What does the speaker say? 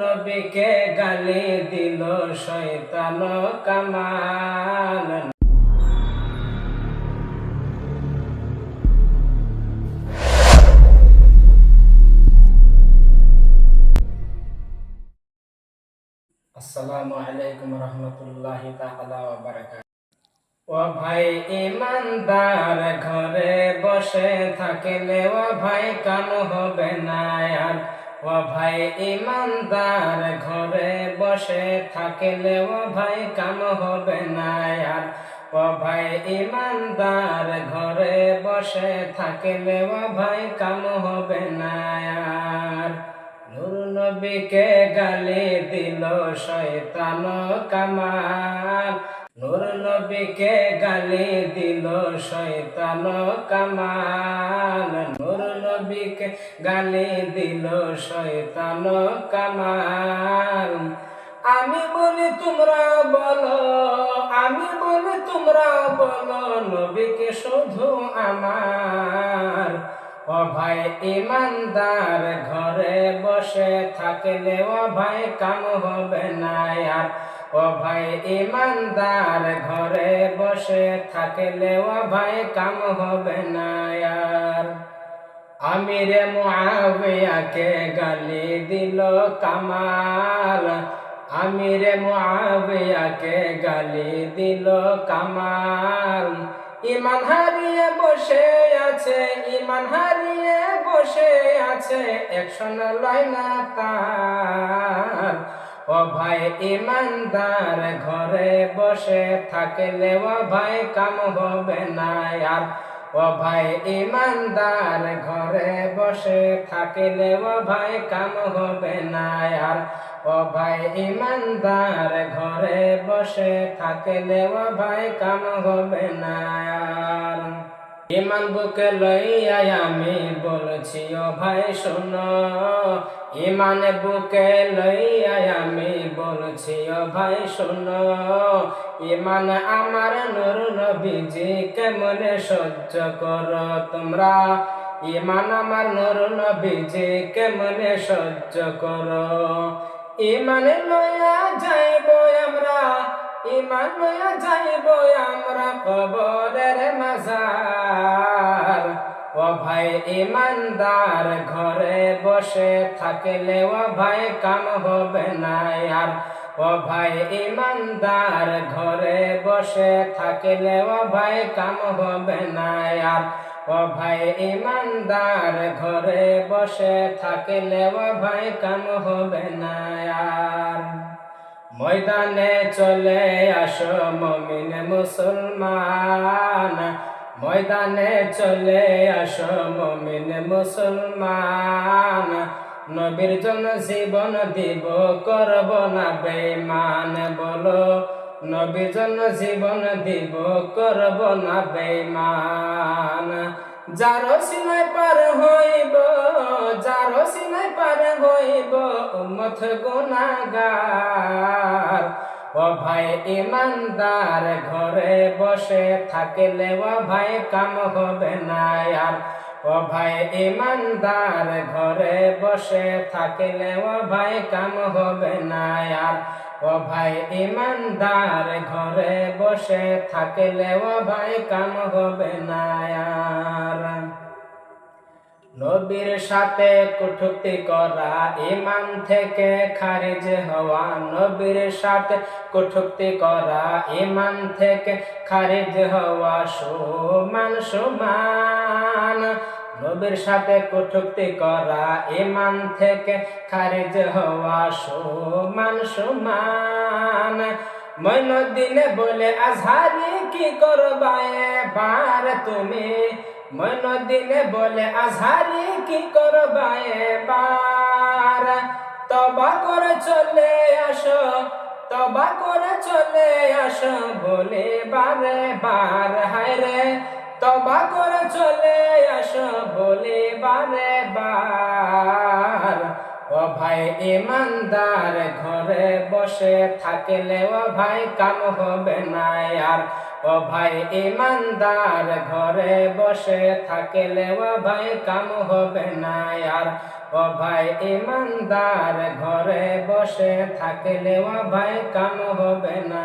নবীকে গালি দিল শয়তান কামাল। আসসালামু আলাইকুম রহমতুল্লাহি তাআলা ওয়া বারাকাতুহু। ও ভাই ইমানদার ঘরে বসে থাকলে ও ভাই কাম হবে না আর ও ভাই, ইমানদার ঘরে বসে থাকলে ও ভাই কাম হবে না আর। ও ভাই, ইমানদার ঘরে বসে থাকলে ও ভাই কাম হবে না আর। নূর নবীকে গালি দিল শয়তান কামাল। নূর নবীকে গালি দিল শয়তান কামাল। নবীকে গালি দিল শয়তান কামাল। আমি বলি, তোমরা বলো। আমি বলি, তোমরা বলো, নবীকে শুধু আমার। ও ভাই ইমানদার ঘরে বসে থাকলে ও ভাই কাম হবে না আর। ও ভাই ইমানদার ঘরে বসে থাকলে ও ভাই কাম হবে না আর। আমির মুআবিয়াকে গালি দিল কামাল। আমির মুআবিয়াকে গালি দিল কামাল। ইমান হারিয়ে বসে আছে, ইমান হারিয়ে বসে আছে, একশন লয় তার। ও ভাই ইমানদার ঘরে বসে থাকলে ও ভাই কাম হবে না, আর ও ভাই, ইমানদার ঘরে বসে থাকলে ও ভাই কাম হবে না আর। ও ভাই, ইমানদার ঘরে বসে থাকলে ও ভাই কাম হবে না ইমান বুকে লইয়া আমি বলছি, ও ভাই, শোনো। ইমান বুকে লইয়া আমি বলছি, ও ভাই, শোনো। ইমান আমার নুর নবীজি কেমনে সহ্য করো তোমরা? ইমান আমার নুর নবীজি কেমনে সহ্য করো? ইমান লইয়া আমরা ইমান লইয়া যাইব আমরা কবরের মাজার। ও ভাই ইমানদার ঘরে বসে থাকলে ও ভাই কাম হবে না আর। ও ভাই ইমানদার ঘরে বসে থাকলে ও ভাই কাম হবে না আর। ও ভাই ইমানদার ঘরে বসে থাকলে ও ভাই কাম হবে না আর। ময়দানে চলে আসো মমিন মুসলমান। ময়দানে চলে আসো মমিন মুসলমান। নবীর জন্য জীবন দিব, করব না বেমান বলো, নবীর জন্য জীবন দিব, করব না বেমান যারো সিনাই পার হইব, যারো সিনাই পার হইব, উম্মত গুনাগার ও ভাই ইমানদার, ঘরে বসে থাকলে ও ভাই কাম হবে না আর। ও ভাই ইমানদার, ঘরে বসে থাকলে ও ভাই কাম হবে না আর। ও ভাই ইমানদার ঘরে বসে থাকলে ও ভাই কাম হবে না আর। নবীর সাথে কুঠুক্তি করা ইমান থেকে খারিজ হওয়া, নবীর সাথে কুঠুক্তি করা ইমান থেকে খারিজ হওয়া সমান সমান। নবীর সাথে কটুক্তি করা ইমান থেকে খারিজ হওয়া সমান সমান। মৈনদিনে বলে, আজহারি কি করবা এবার তুমি? মৈনদিনে বলে, আজহারি কি করবা এবার? তবা করে চলে আসো, তবা করে চলে আসো বলে বারে বার, হায় রে তবা করে চলে আসো বলে বারে বার। ও ভাই ইমানদার ঘরে বসে থাকলে ও ভাই কাম হবে না আর। ও ভাই ইমানদার ঘরে বসে থাকলে ও ভাই কাম হবে না আর। ও ভাই ইমানদার ঘরে বসে থাকলে ও ভাই কাম হবে না